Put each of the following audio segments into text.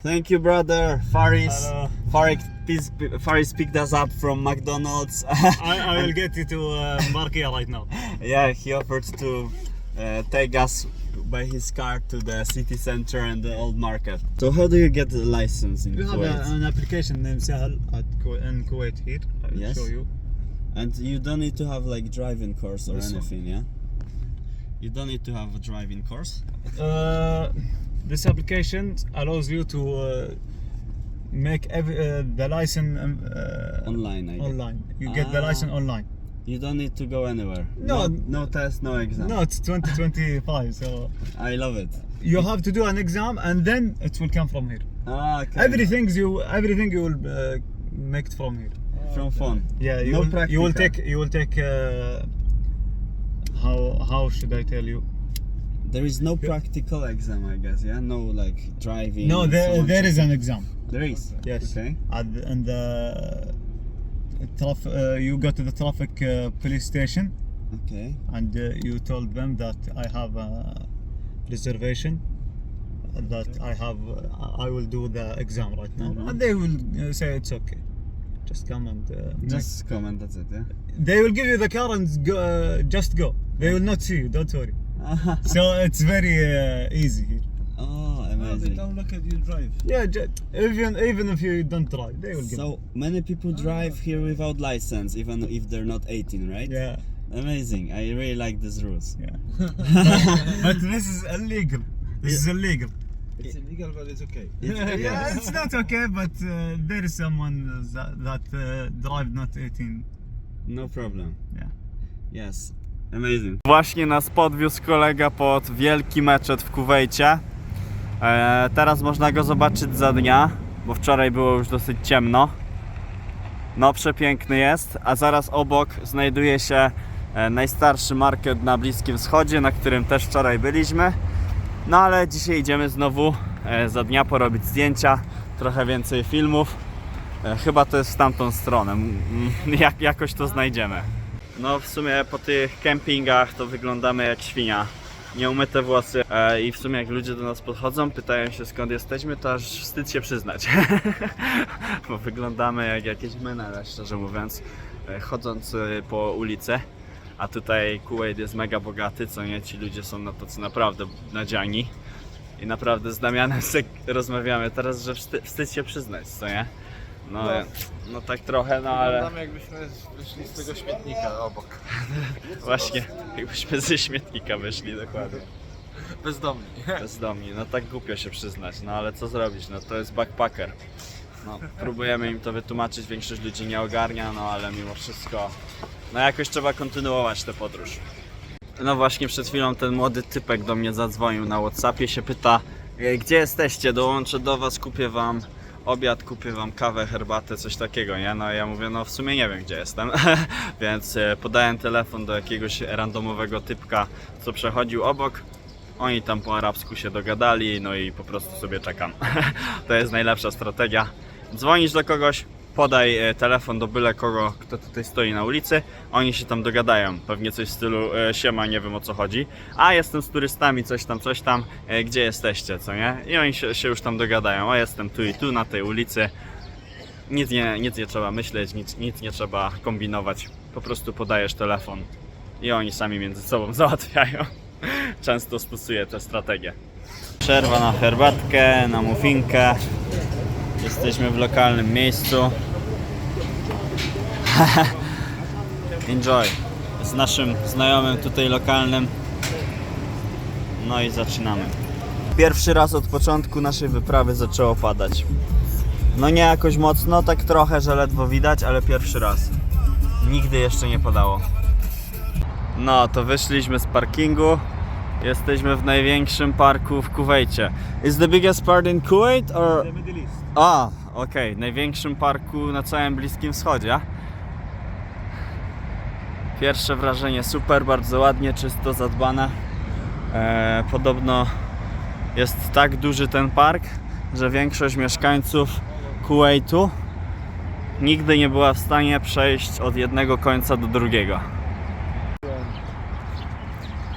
Thank you, brother. Faris. Hello. Faris, please, Faris picked us up from McDonald's. I, I will get you to uh, Markia right now. yeah, he offered to uh, take us by his car to the city center and the old market. So, how do you get the license in We have a, an application named Sahel at Ku- in Kuwait here. I will Yes. show you. And you don't need to have like driving course or anything, yeah? You don't need to have a driving course. Uh, this application allows you to uh, make every, uh, the license um, uh, Online, I guess. online. You get the Ah. license online. You don't need to go anywhere. No. no, no test, no exam. No, it's 2025, so I love it. you have to do an exam and then it will come from here. Ah, okay. Everything you everything you will uh, make it from here. from phone. Yeah, you No will, you will take you will take uh, how how should I tell you? There is no practical exam, I guess. Yeah, no like driving. No, there so there is an exam. There is. Yes. Okay. At the, and the traf- uh, you go to the traffic uh, police station Okay. and uh, you told them that I have a reservation that I have uh, I will do the exam right now Mhm. and they will uh, say it's okay. Just come and uh, make- Just comment. That's it. Yeah. they will give you the car and go, uh, just go. They will not see you. Don't worry. So it's very uh, easy here. oh, No, they amazing. don't look at you drive. Yeah, ju- even even if you don't drive, they will give. So many people drive here without license, even if they're not 18, right? yeah, Amazing. I really like these rules. yeah. but this is illegal. This is illegal. It's illegal, but it's okay. It's- yeah, it's not okay, but uh, there is someone that, that uh, drive not 18. No problem. Yeah. Yes. Amazing. Właśnie nas podwiózł kolega pod wielki meczet w Kuwejcie. E, teraz można go zobaczyć za dnia, bo wczoraj było już dosyć ciemno. No, przepiękny jest, a zaraz obok znajduje się e, najstarszy market na Bliskim Wschodzie, na którym też wczoraj byliśmy. No ale dzisiaj idziemy znowu e, za dnia porobić zdjęcia, trochę więcej filmów. Chyba to jest w tamtą stronę. Jak, jakoś to znajdziemy. No w sumie po tych kempingach to wyglądamy jak świnia. Nieumyte włosy e, i w sumie jak ludzie do nas podchodzą, pytają się skąd jesteśmy, to aż wstyd się przyznać. Bo wyglądamy jak jakieś menele, szczerze mówiąc, e, chodząc e, po ulicy. A tutaj Kuwait jest mega bogaty, co nie? Ci ludzie są na to co naprawdę nadziani. I naprawdę z Damianem rozmawiamy teraz, że wstyd, wstyd się przyznać, co nie? No, No. no tak trochę, no ale... Wyglądamy jakbyśmy wyszli z tego śmietnika obok. Właśnie, jakbyśmy ze śmietnika wyszli dokładnie. Bezdomni. Bezdomni, no tak głupio się przyznać, no ale co zrobić, no to jest backpacker. No, próbujemy im to wytłumaczyć, większość ludzi nie ogarnia, no ale mimo wszystko, no jakoś trzeba kontynuować tę podróż. No właśnie przed chwilą ten młody typek do mnie zadzwonił na Whatsappie, się pyta, "E, gdzie jesteście, dołączę do was, kupię wam obiad, kupię wam kawę, herbatę, coś takiego, nie? No ja mówię, no w sumie nie wiem gdzie jestem, więc e, podałem telefon do jakiegoś randomowego typka, co przechodził obok. Oni tam po arabsku się dogadali, no i po prostu sobie czekam. to jest najlepsza strategia. Dzwonisz do kogoś, podaj e, telefon do byle kogo, kto tutaj stoi na ulicy, oni się tam dogadają. Pewnie coś w stylu e, siema, nie wiem o co chodzi. A jestem z turystami, coś tam, coś tam, e, gdzie jesteście, co nie? I oni się, się już tam dogadają. A jestem tu i tu na tej ulicy. Nic nie, nic nie trzeba myśleć, nic, nic nie trzeba kombinować. Po prostu podajesz telefon i oni sami między sobą załatwiają. Często stosuję tę strategię. Przerwa na herbatkę, na muffinkę. Jesteśmy w lokalnym miejscu. Enjoy. Z naszym znajomym tutaj lokalnym. No i zaczynamy. Pierwszy raz od początku naszej wyprawy zaczęło padać. No nie jakoś mocno, tak trochę, że ledwo widać, ale pierwszy raz. Nigdy jeszcze nie padało. No, to wyszliśmy z parkingu. Jesteśmy w największym parku w Kuwejcie. Is the biggest park in Kuwait or The Middle East. A, okej, największym parku na całym Bliskim Wschodzie. Pierwsze wrażenie super, bardzo ładnie, czysto zadbane. E, podobno jest tak duży ten park, że większość mieszkańców Kuwaitu nigdy nie była w stanie przejść od jednego końca do drugiego.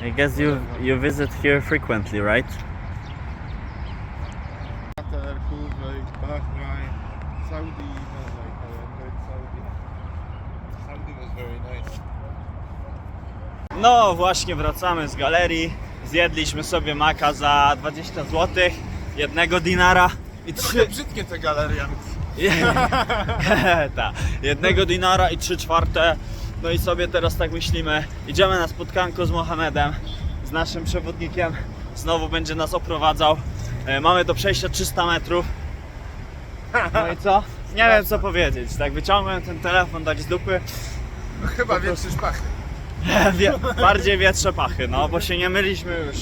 I guess you you visit here frequently, right? Qatar, Kuwait, Bahrain, Saudi, no, like I enjoyed Saudi. Saudi was very nice. No właśnie wracamy z galerii. Zjedliśmy sobie maka za 20 zł, jednego dinara i trzy... Brzydkie te galerie. Ta, jednego dinara i trzy czwarte. No i sobie teraz tak myślimy, idziemy na spotkanko z Mohamedem, z naszym przewodnikiem. Znowu będzie nas oprowadzał. E, Mamy do przejścia 300 metrów. No i co? Nie wiem co powiedzieć. Tak wyciągłem ten telefon tak z dupy. No, chyba większy szpachy. Wie, bardziej wietrze pachy, no bo się nie myliśmy już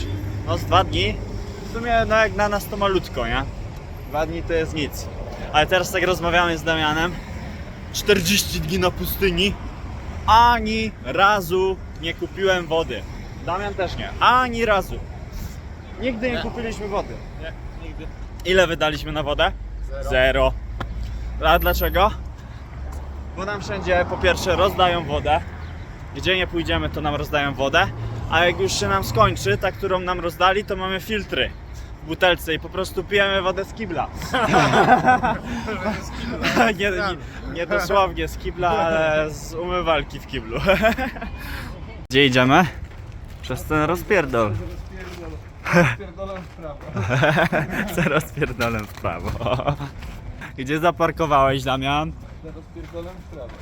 no z dwa dni. W sumie no jak na nas to malutko, nie? Dwa dni to jest nic. Ale teraz tak rozmawiamy z Damianem. 40 dni na pustyni. Ani razu nie kupiłem wody. Damian też nie. Ani razu. Nigdy nie kupiliśmy wody. Nie, nigdy. Ile wydaliśmy na wodę? Zero. Zero. A dlaczego? Bo nam wszędzie po pierwsze rozdają wodę. Gdzie nie pójdziemy, to nam rozdają wodę. A jak już się nam skończy, ta, którą nam rozdali, to mamy filtry w butelce i po prostu pijemy wodę z kibla. nie, nie, nie dosłownie z kibla, ale z umywalki w kiblu. Gdzie idziemy? Przez ten rozpierdol. Pierdolę w prawo. Co rozpierdolę w prawo. Gdzie zaparkowałeś, Damian? Teraz pierdolę w prawo.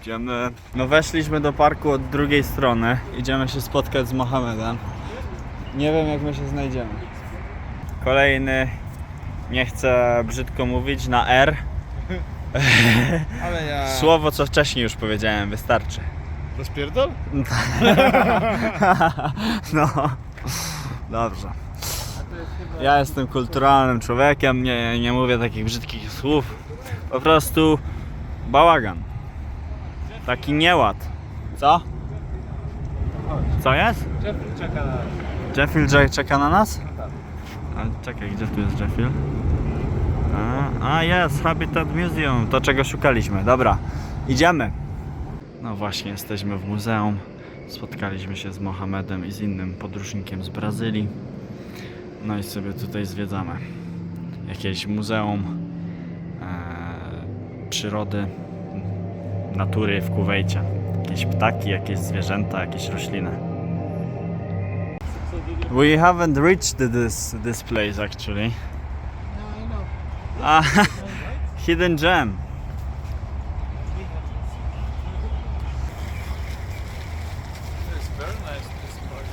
Idziemy. No weszliśmy do parku od drugiej strony. Idziemy się spotkać z Mohamedem. Nie wiem jak my się znajdziemy. Kolejny, nie chcę brzydko mówić, na R. Ale ja... Słowo co wcześniej już powiedziałem, wystarczy. Rozpierdol? No, dobrze. Ja jestem kulturalnym człowiekiem, nie, nie mówię takich brzydkich słów. Po prostu bałagan. Taki nieład. Co? Co jest? Jeffrey czeka na... Jeffil Jack czeka na nas? A, czekaj, gdzie tu jest Jeffil? A, a jest, Habitat Museum, to czego szukaliśmy. Dobra, idziemy. No właśnie, jesteśmy w muzeum. Spotkaliśmy się z Mohamedem i z innym podróżnikiem z Brazylii. No i sobie tutaj zwiedzamy. Jakieś muzeum e, przyrody, natury w Kuwejcie. Jakieś ptaki, jakieś zwierzęta, jakieś rośliny. We haven't reached this this place actually. No, I know. Ah, hidden gem. It's very nice this part.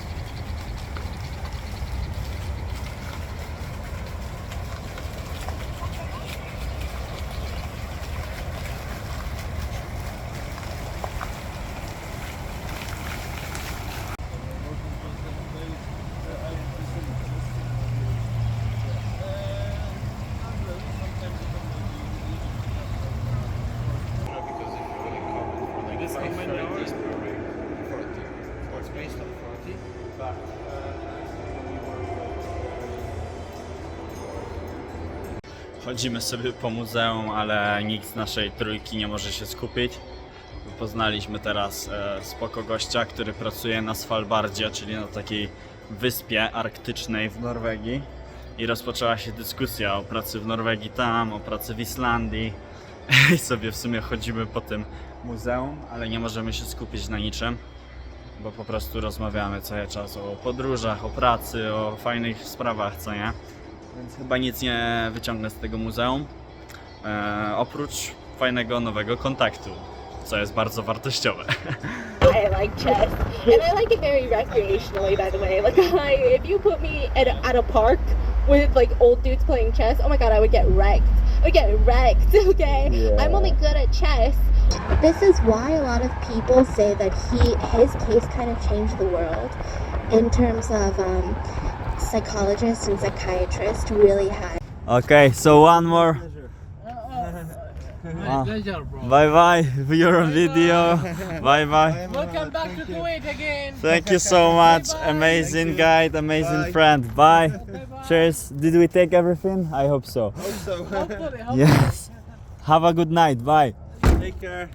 This how many hours? 40. So it's based on 40, but Chodzimy sobie po muzeum, ale nikt z naszej trójki nie może się skupić. Poznaliśmy teraz e, spoko gościa, który pracuje na Svalbardzie, czyli na takiej wyspie arktycznej w Norwegii. I rozpoczęła się dyskusja o pracy w Norwegii tam, o pracy w Islandii. I sobie w sumie chodzimy po tym muzeum, ale nie możemy się skupić na niczym, bo po prostu rozmawiamy cały czas o podróżach, o pracy, o fajnych sprawach, co nie? Więc chyba nic nie wyciągnę z tego muzeum. E, oprócz fajnego nowego kontaktu, co jest bardzo wartościowe. I like chess, and I like it very recreationally. By the way, like I, if you put me at at a park with like old dudes playing chess, oh my god, I would get wrecked. I get wrecked. Okay, I'm only good at chess. This is why a lot of people say that he his case kind of changed the world in terms of um, psychologists and psychiatrists really had Okay, so one more. Ah. Pleasure, bro. Bye bye, you're on video. Bye bye. Welcome back to Kuwait again. Thank you so much. Amazing guide, amazing friend. Bye. Cheers. Did we take everything? I hope so. Hopefully, hopefully. Yes. Have a good night. Bye. Take care.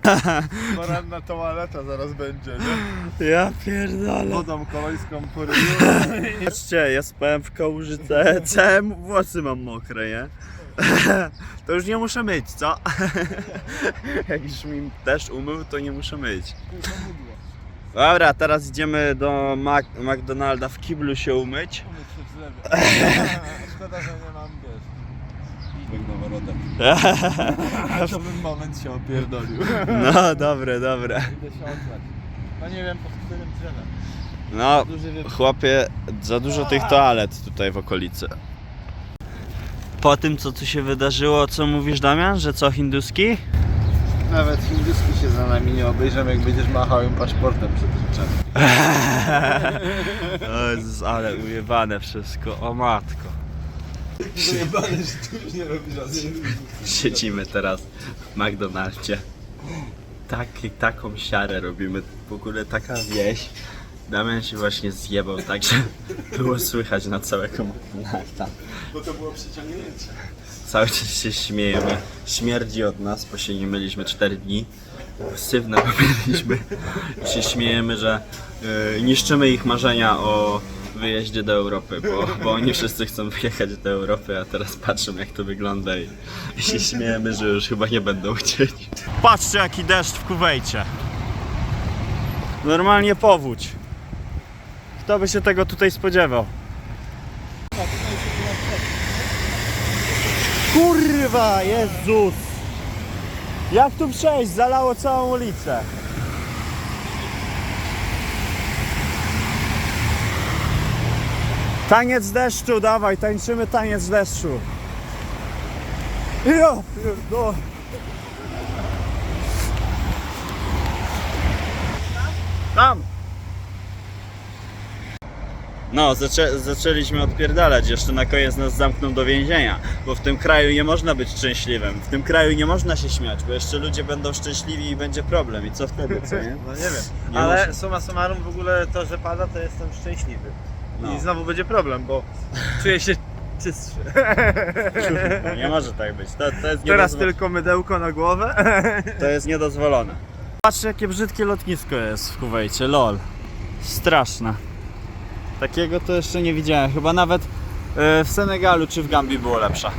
Poranna toaleta zaraz będzie, nie? Ja pierdolę. Wodą kolońską poryję. Patrzcie, ja spałem w kałużyce, całe włosy mam mokre, nie? To już nie muszę myć, co? Jak już mi też umył, to nie muszę myć. Dobra, teraz idziemy do Mac McDonalda w kiblu się umyć. Umyć się w zlewie. Szkoda, że nie mam, wiesz. To bym moment się opierdolił. No, dobre, dobre. Idę się odlać. No nie wiem pod którym drzewem. No, chłopie, za dużo tych toalet tutaj w okolicy. Po tym, co tu się wydarzyło, co mówisz, Damian, że co hinduski? Nawet hinduski się za nami nie obejrzą, jak będziesz machał im paszportem przed rzeczami. O Jezus, ale ujebane wszystko, o matko. Zajebane, że tu już nie robi żadnej Siedzimy teraz w McDonaldzie. Taki, taką siarę robimy, w ogóle taka wieś. Damian się właśnie zjebał, także było słychać na całego McDonalda. Bo to było przyciągnięcie. Cały czas się śmiejemy. Śmierdzi od nas, bo się nie myliśmy 4 dni. Syf narobiliśmy. I się śmiejemy, że y, niszczymy ich marzenia o wyjeździe do Europy, bo, bo oni wszyscy chcą wyjechać do Europy, a teraz patrzą jak to wygląda i, i się śmiejemy, że już chyba nie będą chcieli. Patrzcie jaki deszcz w Kuwejcie. Normalnie powódź. Kto by się tego tutaj spodziewał? Kurwa, Jezus! Jak tu przejść? Zalało całą ulicę. Taniec deszczu, dawaj, tańczymy taniec deszczu. Ja pierdolę. Tam! No, zaczę, zaczęliśmy odpierdalać, jeszcze na koniec nas zamkną do więzienia, bo w tym kraju nie można być szczęśliwym, w tym kraju nie można się śmiać, bo jeszcze ludzie będą szczęśliwi i będzie problem i co wtedy, co nie? No nie wiem, Nie ale może- summa summarum w ogóle to, że pada, to jestem szczęśliwy. No. I znowu będzie problem, bo czuję się czystszy. Nie może tak być, to, to jest Teraz tylko mydełko na głowę. To jest niedozwolone. Patrzcie jakie brzydkie lotnisko jest w Kuwejcie, lol. Straszne. Takiego to jeszcze nie widziałem. Chyba nawet e, w Senegalu czy w Gambii było lepsze.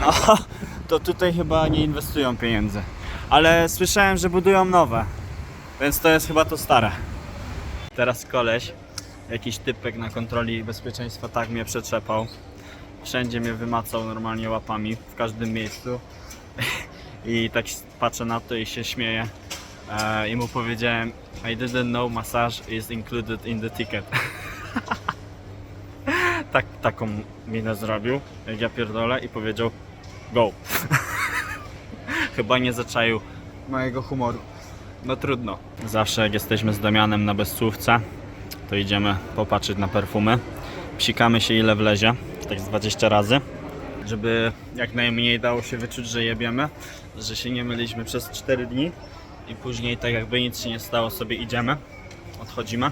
No, to tutaj chyba nie inwestują pieniędzy. Ale słyszałem, że budują nowe. Więc to jest chyba to stare. Teraz koleś, jakiś typek na kontroli bezpieczeństwa tak mnie przetrzepał. Wszędzie mnie wymacał normalnie łapami, w każdym miejscu. I tak patrzę na to i się śmieję. E, I mu powiedziałem, I didn't know massage is included in the ticket. tak, taką minę zrobił, jak ja pierdolę i powiedział, go. Chyba nie zaczaił mojego humoru. No trudno. Zawsze jak jesteśmy z Damianem na bezsłówce, to idziemy popatrzeć na perfumy. Psikamy się ile wlezie, tak z 20 razy żeby jak najmniej dało się wyczuć, że jebiemy, że się nie myliśmy przez 4 dni i później tak jakby nic się nie stało sobie idziemy, odchodzimy,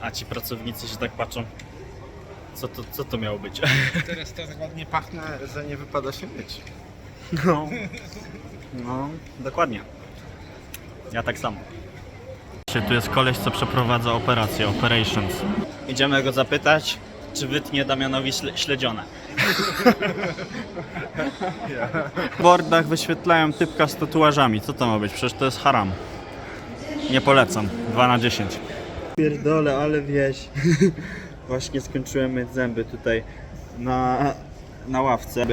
a ci pracownicy się tak patrzą, co to, co to miało być? Teraz to tak ładnie pachnę, że nie wypada się myć. No, no dokładnie. Ja tak samo. Tu jest koleś, co przeprowadza operację, operations. Idziemy go zapytać, czy wytnie Damianowi śle- śledzione. W bordach wyświetlają typka z tatuażami. Co to ma być? Przecież to jest haram. Nie polecam. 2 na 10. Pierdole, ale wieś. Właśnie skończyłem myć zęby tutaj na, na ławce.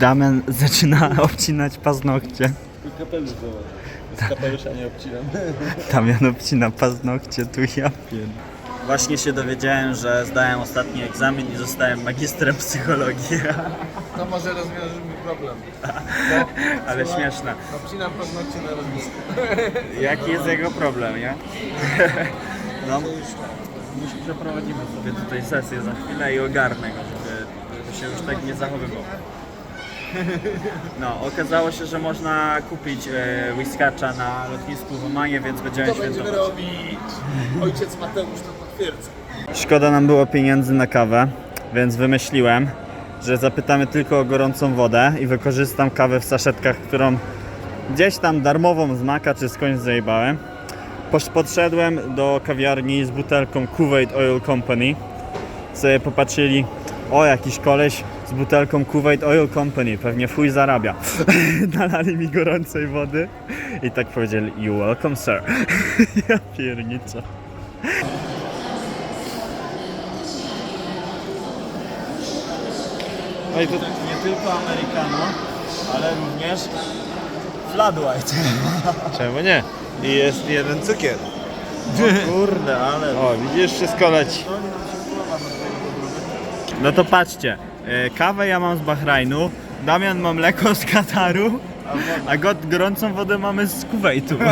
Damian zaczyna obcinać paznokcie. Kapelusz zobacz. Z kapelusza nie obcinam. Damian obcina paznokcie, tu ja pierd... Właśnie się dowiedziałem, że zdałem ostatni egzamin i zostałem magistrem psychologii. To może rozwiąże mi problem. Ale śmieszne. Obcinam paznokcie na lotnisku. Jaki jest jego problem, nie? No, przeprowadzimy sobie tutaj sesję za chwilę i ogarnę go, żeby, żeby się już tak nie zachowywał. No, okazało się, że można kupić e, whiskacza na lotnisku w Omanie, więc będziemy świętować. robić. Ojciec Mateusz to potwierdza. Szkoda nam było pieniędzy na kawę, więc wymyśliłem, że zapytamy tylko o gorącą wodę i wykorzystam kawę w saszetkach, którą Gdzieś tam darmową z Maka czy skądś zajebałem. Podszedłem do kawiarni z butelką Kuwait Oil Company. Sobie popatrzyli, o jakiś koleś z butelką Kuwait Oil Company, pewnie fuj zarabia. Nalali mi gorącej wody i tak powiedzieli, you welcome sir. ja pierniczę. No i to nie tylko Amerykano, ale również flat white. Czemu nie? I jest jeden cukier. O kurde, ale... O, widzisz, wszystko leci. No to patrzcie, e, kawę ja mam z Bahrajnu, Damian ma mleko z Kataru, a go- gorącą wodę mamy z Kuwejtu.